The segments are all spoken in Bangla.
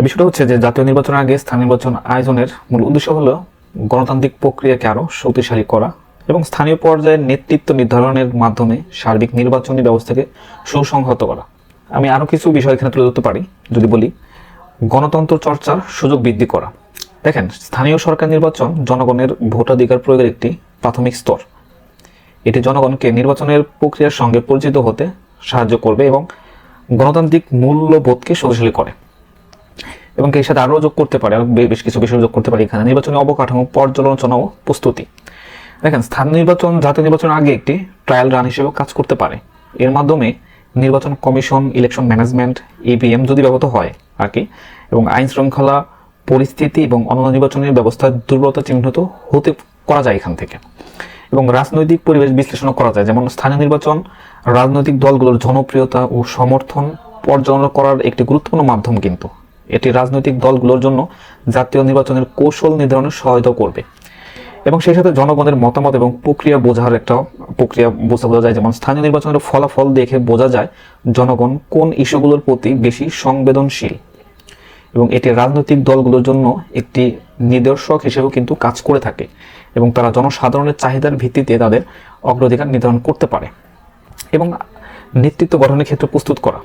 বিষয়টা হচ্ছে যে জাতীয় নির্বাচনের আগে স্থানীয় নির্বাচন আয়োজনের মূল উদ্দেশ্য হলো গণতান্ত্রিক প্রক্রিয়াকে আরও শক্তিশালী করা এবং স্থানীয় পর্যায়ে নেতৃত্ব নির্ধারণের মাধ্যমে সার্বিক নির্বাচনী ব্যবস্থাকে সুসংহত করা। আমি আরও কিছু বিষয় এখানে তুলে ধরতে পারি। যদি বলি, গণতন্ত্র চর্চার সুযোগ বৃদ্ধি করা। দেখেন, স্থানীয় সরকার নির্বাচন জনগণের ভোটাধিকার প্রয়োগের একটি প্রাথমিক স্তর। এটি জনগণকে নির্বাচনের প্রক্রিয়ার সঙ্গে পরিচিত হতে সাহায্য করবে এবং গণতান্ত্রিক মূল্যবোধকে শক্তিশালী করে। এবং এর সাথে আরও যোগ করতে পারে বেশ কিছু বিষয় যোগ করতে পারে এখানে। নির্বাচনী অবকাঠামো পর্যালোচনা ও প্রস্তুতি। দেখেন স্থানীয় নির্বাচন, জাতীয় নির্বাচনের আগে একটি ট্রায়াল রান হিসেবেও কাজ করতে পারে। এর মাধ্যমে নির্বাচন কমিশন ইলেকশন ম্যানেজমেন্ট ইভিএম যদি ব্যবহৃত হয় আর কি, এবং আইন শৃঙ্খলা পরিস্থিতি এবং অন্যান্য নির্বাচনের ব্যবস্থার দুর্বলতা চিহ্নিত হতে করা যায় এখান থেকে। এবং রাজনৈতিক পরিবেশ বিশ্লেষণও করা যায়। যেমন স্থানীয় নির্বাচন, রাজনৈতিক দলগুলোর জনপ্রিয়তা ও সমর্থন পর্যালোচনা করার একটি গুরুত্বপূর্ণ মাধ্যম কিন্তু। এটি রাজনৈতিক দলগুলোর জন্য জাতীয় নির্বাচনের কৌশল নির্ধারণে সহায়তা করবে। এবং সেই সাথে জনগণের মতামত এবং প্রক্রিয়া বোঝার একটা প্রক্রিয়া বুঝতে বোঝা যায়। যেমন স্থানীয় নির্বাচনের ফলাফল দেখে বোঝা যায় জনগণ কোন ইস্যুগুলোর প্রতি বেশি সংবেদনশীল। এবং এটি রাজনৈতিক দলগুলোর জন্য একটি নিদর্শক হিসেবেও কিন্তু কাজ করে থাকে এবং তারা জনসাধারণের চাহিদার ভিত্তিতে তাদের অগ্রাধিকার নির্ধারণ করতে পারে। এবং নেতৃত্ব গঠনের ক্ষেত্রে প্রস্তুত করা।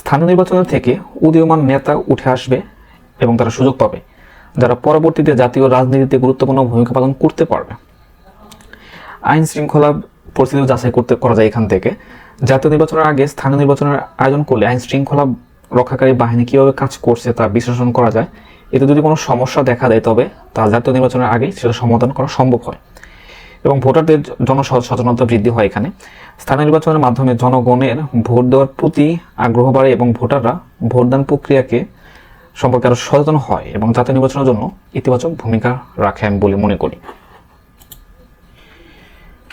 স্থানীয় নির্বাচনের থেকে উদীয়মান নেতা উঠে আসবে এবং তারা সুযোগ পাবে, যারা পরবর্তীতে জাতীয় রাজনীতিতে গুরুত্বপূর্ণ ভূমিকা পালন করতে পারবে। আইন শৃঙ্খলা পরিস্থিতি যাচাই করতে করা যায় এখান থেকে। জাতীয় নির্বাচনের আগে স্থানীয় নির্বাচনের আয়োজন করলে আইন শৃঙ্খলা রক্ষাকারী বাহিনী কীভাবে কাজ করছে তা বিশ্লেষণ করা যায়। এতে যদি কোনো সমস্যা দেখা দেয় তবে তা জাতীয় নির্বাচনের আগে সেটা সমাধান করা সম্ভব হয়। এবং ভোটারদের জন সচেতনতা বৃদ্ধি হয় এখানে। স্থানীয় নির্বাচনের মাধ্যমে জনগণের ভোট দেওয়ার প্রতি আগ্রহ বাড়ে এবং ভোটাররা ভোটদান প্রক্রিয়াকে সম্পর্কে আরও সচেতন হয় এবং জাতীয় নির্বাচনের জন্য ইতিবাচক ভূমিকা রাখে আমি বলে মনে করি।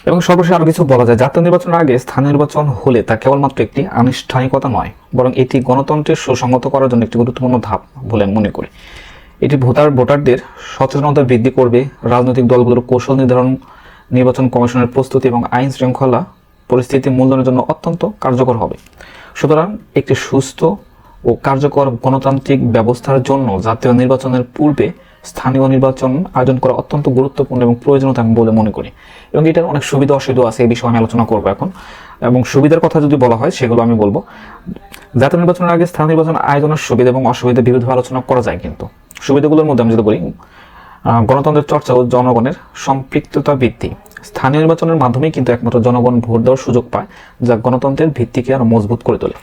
এবং সর্বশেষ আরও কিছু বলা যায়। জাতীয় নির্বাচনের আগে স্থানীয় নির্বাচন হলে তা কেবলমাত্র একটি আনুষ্ঠানিকতা নয়, বরং এটি গণতন্ত্রের সুসংহত করার জন্য একটি গুরুত্বপূর্ণ ধাপ বলে মনে করি। এটি ভোটার, ভোটারদের সচেতনতা বৃদ্ধি করবে, রাজনৈতিক দলগুলোর কৌশল নির্ধারণ নির্বাচন কমিশনের প্রস্তুতি এবং আইন শৃঙ্খলা পরিস্থিতি মূল্যায়নের জন্য অত্যন্ত কার্যকর হবে। সুতরাং একটি সুস্থ ও কার্যকর গণতান্ত্রিক ব্যবস্থার জন্য জাতীয় নির্বাচনের পূর্বে স্থানীয় নির্বাচন আয়োজন করা অত্যন্ত গুরুত্বপূর্ণ এবং প্রয়োজনীয়তা আমি বলে মনে করি। এবং এটার অনেক সুবিধা অসুবিধা আছে, এই বিষয়ে আমি আলোচনা করব এখন। এবং সুবিধার কথা যদি বলা হয়, সেগুলো আমি বলব। জাতীয় নির্বাচনের আগে স্থানীয় নির্বাচন আয়োজনের সুবিধা এবং অসুবিধা বিরুদ্ধে আলোচনা করা যায় কিন্তু। সুবিধাগুলোর মধ্যে আমি যদি বলি গণতন্ত্রের চর্চা ও জনগণের সম্পৃক্ততা বৃদ্ধি। স্থানীয় নির্বাচনের মাধ্যমেই কিন্তু একমাত্র জনগণ ভোট দেওয়ার সুযোগ পায়, যা গণতন্ত্রের ভিত্তিকে আরও মজবুত করে তোলে।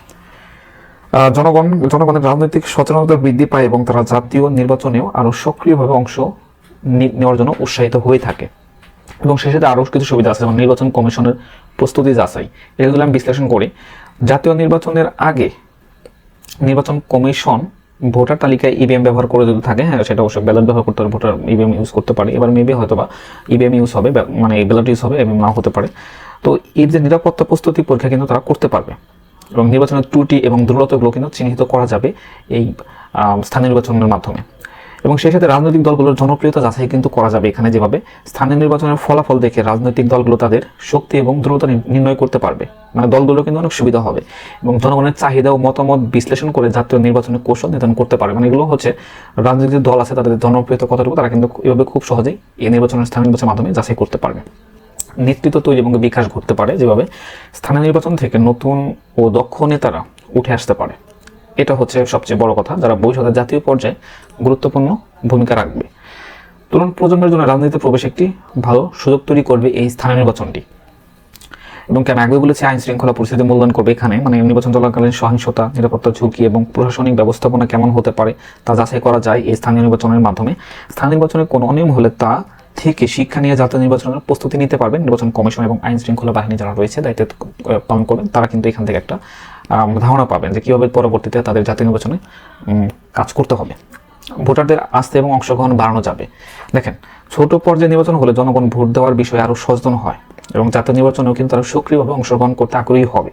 জনগণ, জনগণের রাজনৈতিক সচেতনতা বৃদ্ধি পায় এবং তারা জাতীয় নির্বাচনেও আরও সক্রিয়ভাবে অংশ নেওয়ার জন্য উৎসাহিত হয়ে থাকে। এবং সেই সাথে আরও কিছু সুবিধা আছে, যেমন নির্বাচন কমিশনের প্রস্তুতি যাচাই। এগুলো আমি বিশ্লেষণ করি। জাতীয় নির্বাচনের আগে নির্বাচন কমিশন ভোটার তালিকায় ইভিএম ব্যবহার করে যদি থাকে হ্যাঁ সেটা অবশ্যই ব্যালট ব্যবহার করতে হবে, ভোটার ইভিএম ইউজ করতে পারে। এবার মেবি হয়তো বা ইভিএম ইউজ হবে মানে ব্যালট ইউজ হবে এবং নাও হতে পারে। তো এর যে নিরাপত্তা প্রস্তুতি পরীক্ষা কিন্তু তারা করতে পারবে। এবং নির্বাচনের ত্রুটি এবং দুর্বলতাগুলো কিন্তু চিহ্নিত করা যাবে এই স্থানীয় নির্বাচনের মাধ্যমে। এবং সেই সাথে রাজনৈতিক দলগুলোর জনপ্রিয়তা যাচাই কিন্তু করা যাবে এখানে যেভাবে। স্থানীয় নির্বাচনের ফলাফল দেখে রাজনৈতিক দলগুলো তাদের শক্তি এবং দ্রুততা নির্ণয় করতে পারবে। মানে দলগুলো কিন্তু অনেক সুবিধা হবে। এবং জনগণের চাহিদা ও মতামত বিশ্লেষণ করে জাতীয় নির্বাচনের কৌশল নির্ধারণ করতে পারে। মানে এগুলো হচ্ছে রাজনৈতিক দল আছে, তাদের জনপ্রিয়তা কতটুকু, তারা কিন্তু এভাবে খুব সহজেই এই নির্বাচনের স্থানীয় নির্বাচনের মাধ্যমে যাচাই করতে পারবে। নেতৃত্ব তৈরি এবং বিকাশ ঘটতে পারে যেভাবে স্থানীয় নির্বাচন থেকে নতুন ও দক্ষ নেতারা উঠে আসতে পারে। এটা হচ্ছে সবচেয়ে বড় কথা, যারা ভবিষ্যতে জাতীয় পর্যায়ে গুরুত্বপূর্ণ ভূমিকা রাখবে। তরুণ প্রজন্মের জন্য রাজনীতিতে প্রবেশ একটি ভালো সুযোগ তৈরি করবে এই স্থানীয় নির্বাচনটি। এবং কেন আগে বলেছি, আইন শৃঙ্খলা পরিস্থিতি মূল্যায়ন করবে এখানে মানে নির্বাচন চলাকালীন সহিংসতা, নিরাপত্তা ঝুঁকি এবং প্রশাসনিক ব্যবস্থাপনা কেমন হতে পারে তা যাচাই করা যায় এই স্থানীয় নির্বাচনের মাধ্যমে। স্থানীয় নির্বাচনে কোনো অনিয়ম হলে তা থেকে শিক্ষা নিয়ে জাতীয় নির্বাচনের প্রস্তুতি নিতে পারবেন নির্বাচন কমিশন এবং আইন শৃঙ্খলা বাহিনী যারা রয়েছে, দায়িত্ব পালন করবেন, তারা কিন্তু এখান থেকে একটা ধারণা পাবেন যে কীভাবে পরবর্তীতে তাদের জাতীয় নির্বাচনে কাজ করতে হবে। ভোটারদের আস্থা এবং অংশগ্রহণ বাড়ানো যাবে। দেখেন, ছোট পর্যায়ে নির্বাচন হলে জনগণ ভোট দেওয়ার বিষয়ে আরও সচেতন হয় এবং জাতীয় নির্বাচনেও কিন্তু তারা সক্রিয়ভাবে অংশগ্রহণ করতে আগ্রহী হবে।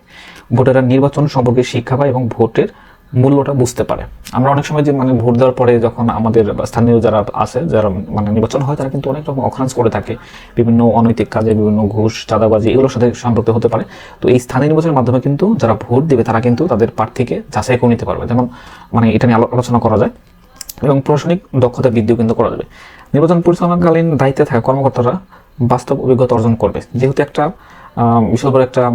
ভোটাররা নির্বাচন সম্পর্কে শিক্ষা পায় এবং ভোটের মূল্যটা বুঝতে পারে। আমরা অনেক সময় যে মানে ভোট দেওয়ার পরে যখন আমাদের স্থানীয় যারা আছে, যারা মানে নির্বাচন হয়, তারা কিন্তু অনেক রকম অখরাঞ্জ করে থাকে। বিভিন্ন অনৈতিক কাজে, বিভিন্ন ঘুষ, চাঁদাবাজি, এগুলোর সাথে সম্পর্কিত হতে পারে। তো এই স্থানীয় নির্বাচনের মাধ্যমে কিন্তু যারা ভোট দেবে, তারা কিন্তু তাদের প্রার্থীকে যাচাই করে নিতে পারবে। যেমন মানে এটা নিয়ে আলো- আলোচনা করা যায়। এবং প্রশাসনিক দক্ষতা বৃদ্ধিও কিন্তু করা যাবে। নির্বাচন পরিচালনাকালীন দায়িত্বে থাকা কর্মকর্তারা বাস্তব অভিজ্ঞতা অর্জন করবে। যেহেতু একটা বিশাল একটা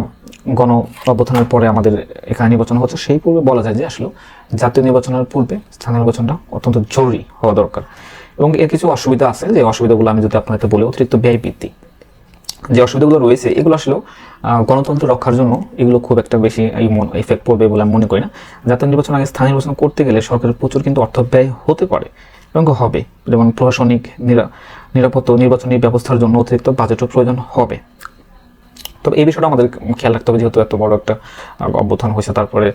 গণ অভ্যুত্থানের পরে আমাদের এখানে নির্বাচন হচ্ছে। সেই পূর্বে বলা যায় যে আসলে জাতীয় নির্বাচনের পূর্বে স্থানীয় নির্বাচনটা অত্যন্ত জরুরি হওয়া দরকার। এবং এর কিছু অসুবিধা আছে যে অসুবিধাগুলো আমি যদি আপনাকে বলি, অতিরিক্ত ব্যয় বৃদ্ধি যে অসুবিধাগুলো রয়েছে, এগুলো আসলে গণতন্ত্র রক্ষার জন্য এগুলো খুব একটা বেশি এই ইফেক্ট পড়বে বলে আমি মনে করি না। জাতীয় নির্বাচন আগে স্থানীয় নির্বাচন করতে গেলে সরকারের প্রচুর কিন্তু অর্থ ব্যয় হতে পারে এবং হবে। যেমন প্রশাসনিক নিরা- নিরাপত্তা নির্বাচনী ব্যবস্থার জন্য অতিরিক্ত বাজেটের প্রয়োজন হবে। তবে এই বিষয়টা আমাদের খেয়াল রাখতে হবে, যেহেতু এত বড় একটা অভ্যুত্থান হয়েছে। তারপরে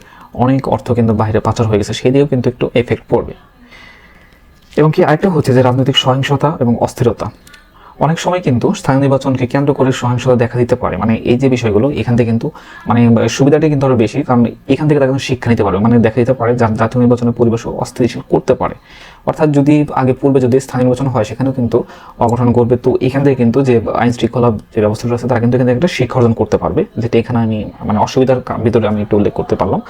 অনেক অর্থ কিন্তু বাইরে পাচার হয়ে গেছে, সেই দিয়েও কিন্তু একটু এফেক্ট পড়বে। এবং কি আরেকটা হচ্ছে যে রাজনৈতিক সহিংসতা এবং অস্থিরতা। অনেক সময় কিন্তু স্থানীয় নির্বাচনকে কেন্দ্র করে সহিংসতা দেখা দিতে পারে। মানে এই যে বিষয়গুলো, এখান থেকে কিন্তু মানে সুবিধাটা কিন্তু আরও বেশি, কারণ এখান থেকে তারা কিন্তু শিক্ষা নিতে পারবে। মানে দেখা দিতে পারে যা- জাতীয় নির্বাচনের পরিবেশ অস্থিতিশীল করতে পারে। অর্থাৎ যদি আগে পূর্বে যদি স্থানীয় নির্বাচন হয়, সেখানেও কিন্তু অঘটন ঘটবে। তো এখান থেকে কিন্তু যে আইন শৃঙ্খলা যে ব্যবস্থাটা আছে, তারা কিন্তু এখান একটা শিক্ষা অর্জন করতে পারবে। যেটা এখানে আমি মানে অসুবিধার ভিতরে আমি একটু উল্লেখ করতে পারলাম।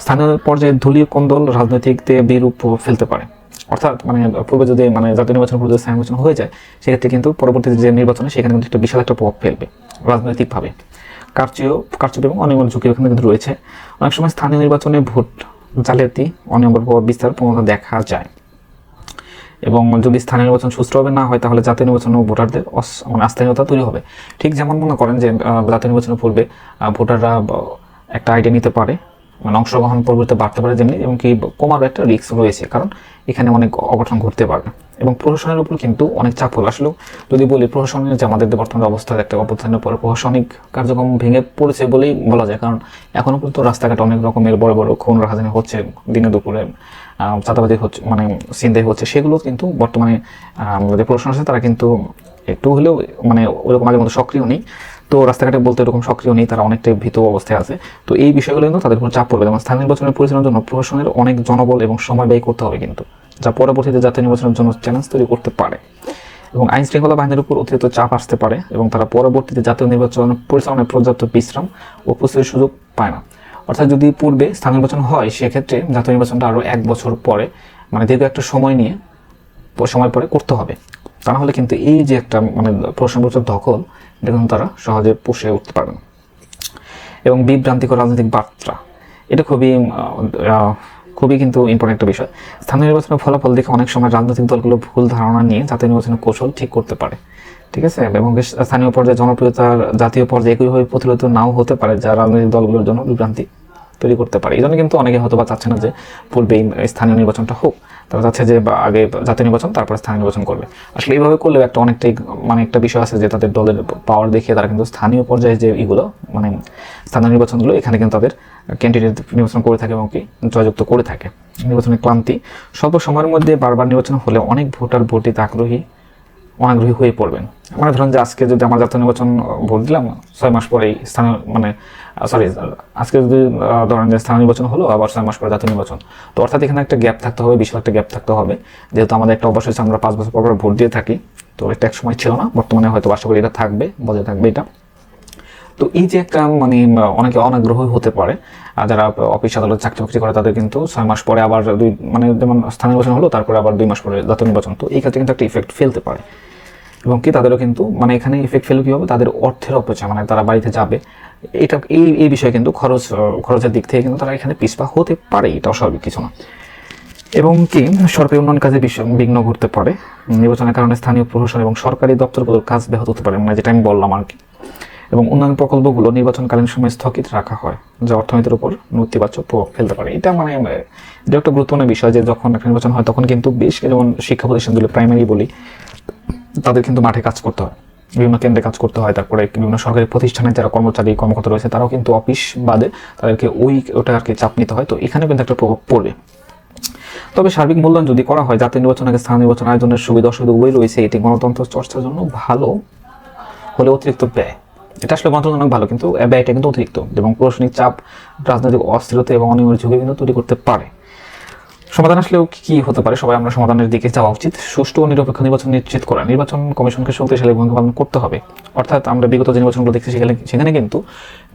স্থানীয় পর্যায়ে দলীয় কোন্দল রাজনৈতিক বিরূপ ফেলতে পারে। অর্থাৎ মানে পূর্বে যদি মানে জাতীয় নির্বাচন পূর্বে যদি স্থানীয় নির্বাচন হয়ে যায়, সেক্ষেত্রে কিন্তু পরবর্তীতে যে নির্বাচনে সেখানে কিন্তু একটা বিশাল একটা প্রভাব ফেলবে রাজনৈতিকভাবে। কারচুপি কারচুপি এবং অনিয়মের ঝুঁকি ওখানে কিন্তু রয়েছে। অনেক সময় স্থানীয় নির্বাচনে ভোট জালিয়াতি অনিয়মের প্রভাব বিস্তার প্রবণতা দেখা যায়। এবং যদি স্থানীয় নির্বাচন সুষ্ঠুভাবে না হয়, তাহলে জাতীয় নির্বাচনে ভোটারদের মানে আস্থাহীনতা তৈরি হবে। ঠিক যেমন মনে করেন যে জাতীয় নির্বাচনের পূর্বে ভোটাররা একটা আইডিয়া নিতে পারে মানে অংশগ্রহণ পরিবর্তে বাড়তে পারে যেমনি এবং কি কমারও একটা রিস্ক রয়েছে কারণ এখানে অনেক অঘটন ঘটতে পারবে এবং প্রশাসনের উপর কিন্তু অনেক চাপ হলো। আসলে যদি বলি প্রশাসনের যে আমাদের বর্তমান অবস্থা একটা অবস্থানের পরে প্রশাসনিক কার্যক্রম ভেঙে পড়েছে বলেই বলা যায়। কারণ এখনও পর্যন্ত রাস্তাঘাট অনেক রকমের বড় বড় খুন রাখাজানি হচ্ছে দিনে দুপুরে আহ, চাঁদাবাজি হচ্ছে মানে চিন্তাই হচ্ছে সেগুলো কিন্তু বর্তমানে যে প্রশাসন আছে তারা কিন্তু একটু হলেও মানে ওরকম আগের মতো সক্রিয় নেই। তো রাস্তাঘাটে বলতে এরকম সক্রিয় নেই, তারা অনেকটাই ভীত অবস্থায় আছে। তো এই বিষয়গুলো কিন্তু তাদের উপর চাপ পড়বে। যেমন স্থানীয় নির্বাচনের পরিচালনার জন্য প্রশাসনের অনেক জনবল এবং সময় ব্যয় করতে হবে কিন্তু, যা পরবর্তীতে জাতীয় নির্বাচনের জন্য চ্যালেঞ্জ তৈরি করতে পারে। এবং আইন শৃঙ্খলা বাহিনীর উপর অতিরিক্ত চাপ আসতে পারে এবং তারা পরবর্তীতে জাতীয় নির্বাচন পরিচালনায় পর্যাপ্ত বিশ্রাম ও প্রস্তুতির সুযোগ পায় না। অর্থাৎ যদি পূর্বে স্থানীয় নির্বাচন হয়, সেক্ষেত্রে জাতীয় নির্বাচনটা আরও এক বছর পরে মানে দীর্ঘ একটা সময় নিয়ে সময় পরে করতে হবে। তা না হলে কিন্তু এই যে একটা মানে প্রশ্নবোচক দখল এটা কিন্তু তারা সহজে পুষে উঠতে পারবে না। এবং বিভ্রান্তিকর রাজনৈতিক বার্তা। এটা খুবই খুবই কিন্তু ইম্পর্টেন্ট একটা বিষয়। স্থানীয় নির্বাচনের ফলাফল দেখে অনেক সময় রাজনৈতিক দলগুলো ভুল ধারণা নিয়ে জাতীয় নির্বাচনের কৌশল ঠিক করতে পারে। ঠিক আছে? এবং স্থানীয় পর্যায়ে জনপ্রিয়তার জাতীয় পর্যায়ে একইভাবে প্রতিরোধ নাও হতে পারে, যা রাজনৈতিক দলগুলোর জন্য বিভ্রান্তি তৈরি করতে পারে। এই জন্য কিন্তু অনেকে হয়তো বা চাচ্ছে না যে পূর্বেই স্থানীয় নির্বাচনটা হোক। তারা চাচ্ছে যে আগে জাতীয় নির্বাচন, তারপরে স্থানীয় নির্বাচন করবে। আসলে এইভাবে করলেও একটা অনেকটাই মানে একটা বিষয় আছে যে তাদের দলের পাওয়ার দেখে তারা কিন্তু স্থানীয় পর্যায়ে যে এগুলো মানে স্থানীয় নির্বাচনগুলো, এখানে কিন্তু তাদের ক্যান্ডিডেট নির্বাচন করে থাকে এবং কি জয়যুক্ত করে থাকে। নির্বাচনের ক্লান্তি, স্বল্প সময়ের মধ্যে বারবার নির্বাচন হলে অনেক ভোটার ভোট দিতে আগ্রহী অনাগ্রহী হয়ে পড়বেন। মানে ধরুন যে আজকে যদি আমার জাতীয় নির্বাচন ভোট দিলাম, ছয় মাস পরেই স্থানীয় মানে সরি আজকে যদি ধরেন যে স্থানীয় নির্বাচন হলো, আবার ছয় মাস পরে জাতীয় নির্বাচন। তো অর্থাৎ এখানে একটা গ্যাপ থাকতে হবে, বিশাল একটা গ্যাপ থাকতে হবে। যেহেতু আমাদের একটা অবশ্যই আমরা পাঁচ বছর পর ভোট দিয়ে থাকি, তো এটা এক সময় ছিল না। বর্তমানে হয়তো আশা করি এটা থাকবে, বজায় থাকবে এটা। তো এই যে একটা মানে অনেকে অনাগ্রহ হতে পারে যারা অফিস আদালত চাকরি বাকরি করে, তাদের কিন্তু ছয় মাস পরে আবার দুই মানে যেমন স্থানীয় নির্বাচন হলো, তারপরে আবার দুই মাস পরে জাতীয় নির্বাচন। তো এই ক্ষেত্রে কিন্তু একটা ইফেক্ট ফেলতে পারে। এবং কি, তাদেরও কিন্তু মানে এখানে ইফেক্ট ফেলে কী হবে তাদের অর্থের অপচয় মানে তারা বাড়িতে যাবে। এটা, এই এই বিষয়ে কিন্তু খরচ, খরচের দিক থেকে কিন্তু তারা এখানে পিছপা হতে পারে, এটা অস্বাভাবিক কিছু না। এবং কি, সরকারি উন্নয়ন কাজে বিঘ্ন ঘটতে পারে। নির্বাচনের কারণে স্থানীয় প্রশাসন এবং সরকারি দপ্তরগুলোর কাজ ব্যাহত হতে পারে মানে যেটা আমি বললাম আর কি। এবং উন্নয়ন প্রকল্পগুলো নির্বাচনকালীন সময় স্থগিত রাখা হয়, যা অর্থনীতির উপর নেতিবাচক প্রভাব ফেলতে পারে। এটা মানে এটা একটা গুরুত্বপূর্ণ বিষয় যে যখন একটা নির্বাচন হয়, তখন কিন্তু বেশ যেমন শিক্ষা প্রতিষ্ঠানগুলো প্রাইমারি বলি, তাদের কিন্তু মাঠে কাজ করতে হয়। বিভিন্ন কেন্দ্রে কাজ করতে হয়, তারপরে বিভিন্ন সরকারি প্রতিষ্ঠানে যারা কর্মচারী, কর্মকর্তা রয়েছে, তারাও কিন্তু অফিস বাদে তাদেরকে ওই, ওটা আর কি চাপ নিতে হয়। তো এখানে কিন্তু একটা প্রভাব পড়বে। তবে সার্বিক মূল্যায়ন যদি করা হয়, জাতীয় নির্বাচন আগে স্থানীয় নির্বাচন আয়োজনের সুবিধা অসুবিধা উভয় রয়েছে। এটি গণতন্ত্র চর্চার জন্য ভালো হলে অতিরিক্ত ব্যয়। এটা আসলে গণতন্ত্র ভালো, কিন্তু ব্যয়টা কিন্তু অতিরিক্ত এবং প্রশাসনিক চাপ, রাজনৈতিক অস্থিরতা এবং অনিয়মের ঝুঁকি কিন্তু তৈরি করতে পারে। সমাধান আসলেও কি হতে পারে সবাই আমরা সমাধানের দিকে যাওয়া উচিত। সুষ্ঠু ও নিরপেক্ষ নির্বাচন নিশ্চিত করা। নির্বাচন কমিশনকে শক্তিশালী ভূমিকা পালন করতে হবে। অর্থাৎ আমরা বিগত যে নির্বাচনগুলো দেখছি সেখানে সেখানে কিন্তু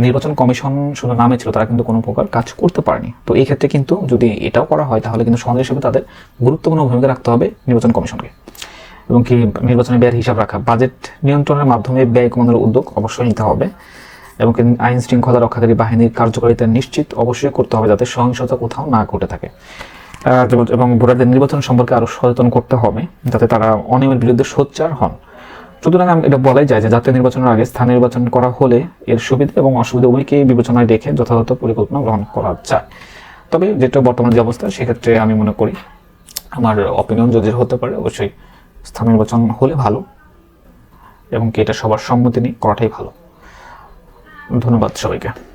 নির্বাচন কমিশন শুধু নামে ছিল, তারা কিন্তু কোনো প্রকার কাজ করতে পারেনি। তো এই ক্ষেত্রে কিন্তু যদি এটাও করা হয়, তাহলে কিন্তু সমাজ হিসেবে তাদের গুরুত্বপূর্ণ ভূমিকা রাখতে হবে নির্বাচন কমিশনকে। এবং কি নির্বাচনের ব্যয়ের হিসাব রাখা। বাজেট নিয়ন্ত্রণের মাধ্যমে ব্যয় কমানোর উদ্যোগ অবশ্যই নিতে হবে এবং আইন শৃঙ্খলা রক্ষাকারী বাহিনীর কার্যকারিতা নিশ্চিত অবশ্যই করতে হবে যাতে সহিংসতা কোথাও না ঘটে থাকে। এবং ভোটারদের নির্বাচন সম্পর্কে আরও সচেতন করতে হবে যাতে তারা অনিয়মের বিরুদ্ধে সোচ্চার হন। সুতরাং এটা বলাই যায় যে জাতীয় নির্বাচনের আগে স্থান নির্বাচন করা হলে এর সুবিধা এবং অসুবিধা উভয়কেই বিবেচনায় রেখে যথাযথ পরিকল্পনা গ্রহণ করা যায়। তবে যেটা বর্তমান যে অবস্থা, সেক্ষেত্রে আমি মনে করি, আমার অপিনিয়ন যদি হতে পারে, অবশ্যই স্থানীয় নির্বাচন হলে ভালো এবং কি এটা সবার সম্মতি নিয়ে করাটাই ভালো। ধন্যবাদ সবাইকে।